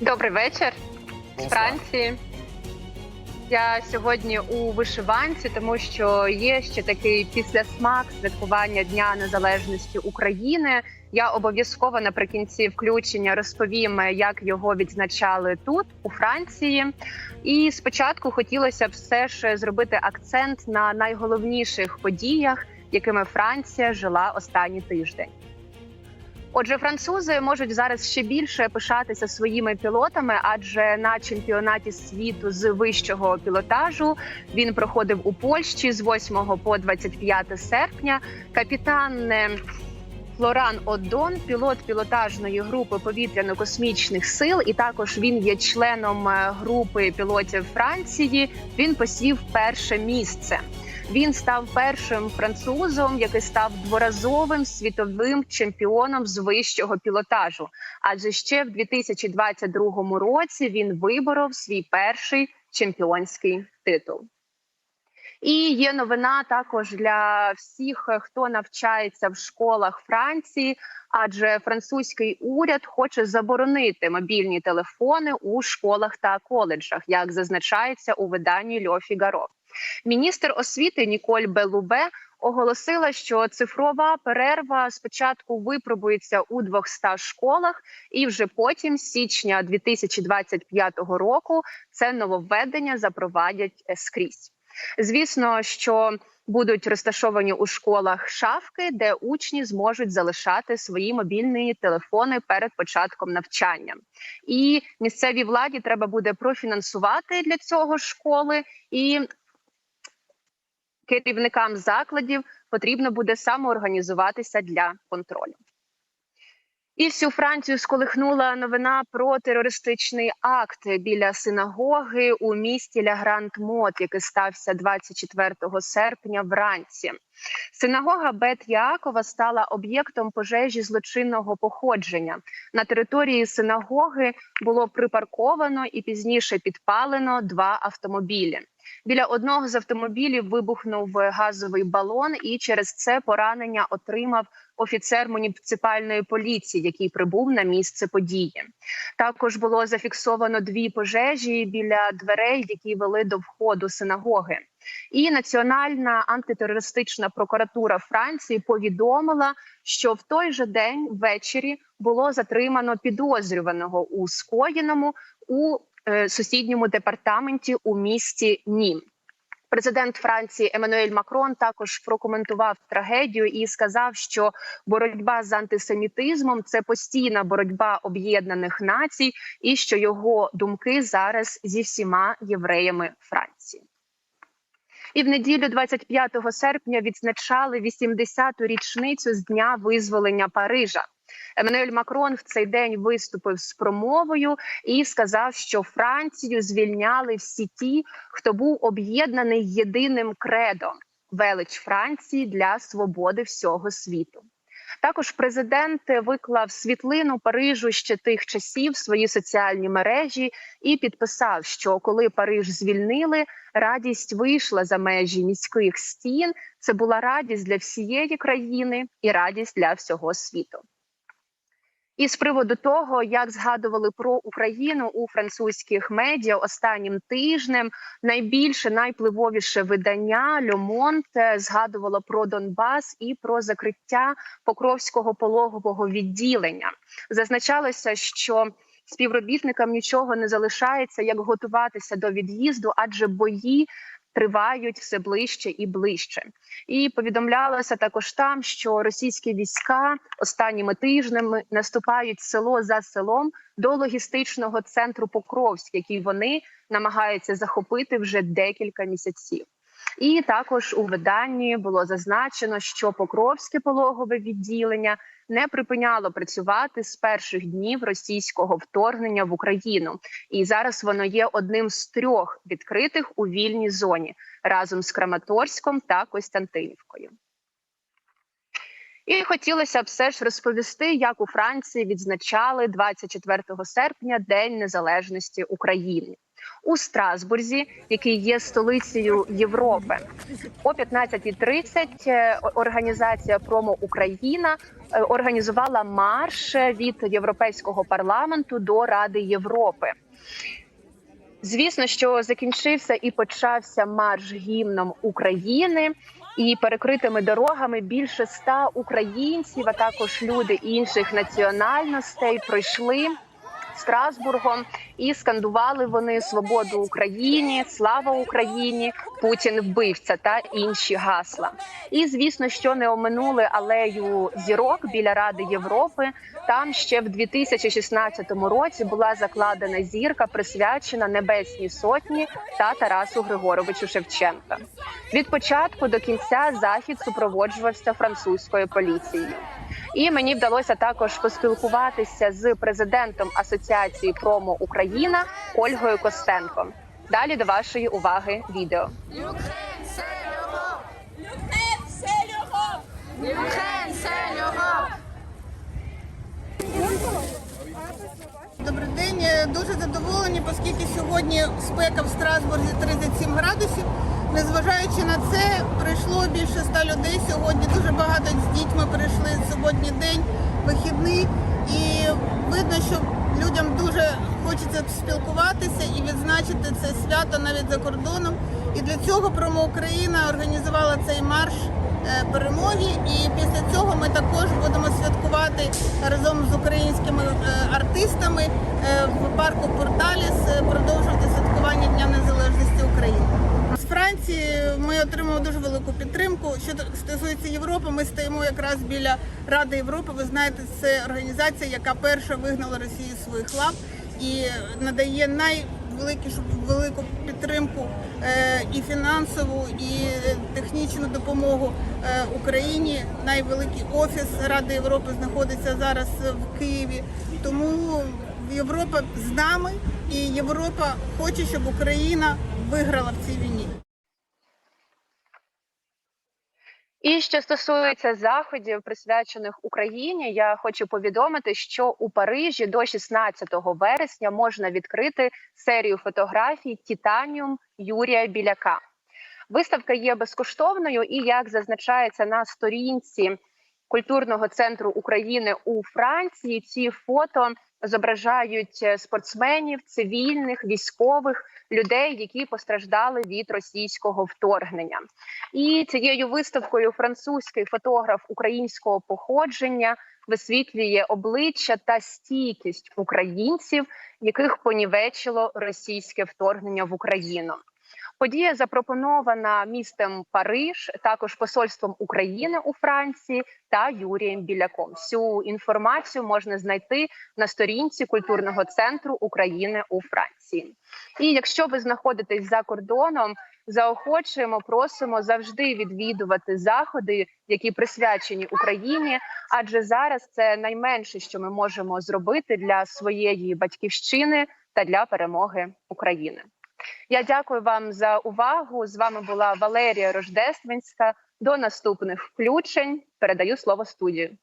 Добрий вечір з Франції. Я сьогодні у вишиванці, тому що є ще такий післясмак святкування Дня Незалежності України. Я обов'язково наприкінці включення розповім, як його відзначали тут, у Франції. І спочатку хотілося б все ж зробити акцент на найголовніших подіях, якими Франція жила останній тиждень. Отже, французи можуть зараз ще більше пишатися своїми пілотами, адже на чемпіонаті світу з вищого пілотажу він проходив у Польщі з 8 по 25 серпня. Капітан Флоран Одон, пілот пілотажної групи повітряно-космічних сил, і також він є членом е, групи пілотів Франції. Він посів перше місце. Він став першим французом, який став дворазовим світовим чемпіоном з вищого пілотажу. Адже ще в 2022 році він виборов свій перший чемпіонський титул. І є новина також для всіх, хто навчається в школах Франції, адже французький уряд хоче заборонити мобільні телефони у школах та коледжах, як зазначається у виданні Льо Фігаро. Міністр освіти Ніколь Белубе оголосила, що цифрова перерва спочатку випробується у 200 школах, і вже потім, з січня 2025 року, це нововведення запровадять е, скрізь. Звісно, що будуть розташовані у школах шафки, де учні зможуть залишати свої мобільні телефони перед початком навчання. І місцевій владі треба буде профінансувати для цього школи і керівникам закладів потрібно буде самоорганізуватися для контролю. І всю Францію сколихнула новина про терористичний акт біля синагоги у місті Ля Гранд Мот, який стався 24 серпня вранці. Синагога Бет Яакова стала об'єктом пожежі злочинного походження. На території синагоги було припарковано і пізніше підпалено два автомобілі. Біля одного з автомобілів вибухнув газовий балон, і через це поранення отримав офіцер муніципальної поліції, який прибув на місце події. Також було зафіксовано дві пожежі біля дверей, які вели до входу синагоги. І Національна антитерористична прокуратура Франції повідомила, що в той же день ввечері було затримано підозрюваного у скоєному у сусідньому департаменті у місті Нім. Президент Франції Еммануель Макрон також прокоментував трагедію і сказав, що боротьба з антисемітизмом це постійна боротьба об'єднаних націй, і що його думки зараз зі всіма євреями Франції. І в неділю, 25 серпня, відзначали 80-ту річницю з дня визволення Парижа. Еммануель Макрон в цей день виступив з промовою і сказав, що Францію звільняли всі ті, хто був об'єднаний єдиним кредом велич Франції для свободи всього світу. Також президент виклав світлину Парижу ще тих часів в свої соціальні мережі і підписав, що коли Париж звільнили, радість вийшла за межі міських стін. Це була радість для всієї країни і радість для всього світу. І з приводу того, як згадували про Україну у французьких медіа останнім тижнем, найбільше найпливовіше видання Льомонт згадувало про Донбас і про закриття Покровського пологового відділення. Зазначалося, що співробітникам нічого не залишається, як готуватися до від'їзду, адже бої тривають все ближче і ближче. І повідомлялося також там, що російські війська останніми тижнями наступають село за селом до логістичного центру Покровськ, який вони намагаються захопити вже декілька місяців. І також у виданні було зазначено, що Покровське пологове відділення не припиняло працювати з перших днів російського вторгнення в Україну, і зараз воно є одним з трьох відкритих у вільній зоні разом з Краматорськом та Костянтинівкою. І хотілося б все ж розповісти, як у Франції відзначали 24 серпня День Незалежності України. У Страсбурзі, який є столицею Європи. О 15.30 е, організація Промо Україна е, організувала марш від Європейського парламенту до Ради Європи. Звісно, що закінчився і почався марш гімном України. І перекритими дорогами більше ста українців, а також люди інших національностей пройшли Страсбургом і скандували вони свободу Україні, слава Україні, Путін вбивця та інші гасла. І звісно, що не оминули алею зірок біля Ради Європи. Там ще в 2016 році була закладена зірка, присвячена Небесній Сотні та Тарасу Григоровичу Шевченка. Від початку до кінця захід супроводжувався французькою поліцією. І мені вдалося також поспілкуватися з президентом Асоціації Промо Україна Ольгою Костенко. Далі до вашої уваги відео. Добрий день. Дуже задоволені, оскільки сьогодні спека в Страсбурзі 37 градусів. Незважаючи на це, прийшло більше ста людей сьогодні. Дуже багато з дітьми прийшли сьогодні день, вихідний. І видно, що людям дуже хочеться спілкуватися і відзначити це свято навіть за кордоном. І для цього Промо Україна організувала цей марш е, перемоги. І після цього ми також будемо святкувати разом з українськими е, артистами е, в парку Порталіс, продовжувати святкування Дня Незалежності України. Франції ми отримали дуже велику підтримку. Що стосується Європи, ми стоїмо якраз біля Ради Європи. Ви знаєте, це організація, яка перша вигнала Росію з своїх лап і надає найвеликішу велику підтримку е, і фінансову, і технічну допомогу е, Україні. Найвеликий офіс Ради Європи знаходиться зараз в Києві. Тому Європа з нами, і Європа хоче, щоб Україна виграла в цій війні. І що стосується заходів, присвячених Україні, я хочу повідомити, що у Парижі до 16 вересня можна відкрити серію фотографій Титаніум Юрія Біляка. Виставка є безкоштовною, і як зазначається на сторінці культурного центру України у Франції, ці фото зображають е, спортсменів, цивільних, військових людей, які постраждали від російського вторгнення. І цією виставкою французький фотограф українського походження висвітлює обличчя та стійкість українців, яких понівечило російське вторгнення в Україну. Подія запропонована містом Париж, також посольством України у Франції та Юрієм Біляком. Всю інформацію можна знайти на сторінці культурного центру України у Франції. І якщо ви знаходитесь за кордоном, заохочуємо, просимо завжди відвідувати заходи, які присвячені Україні, адже зараз це найменше, що ми можемо зробити для своєї батьківщини та для перемоги України. Я дякую вам за увагу. З вами була Валерія Рождественська. До наступних включень передаю слово студію.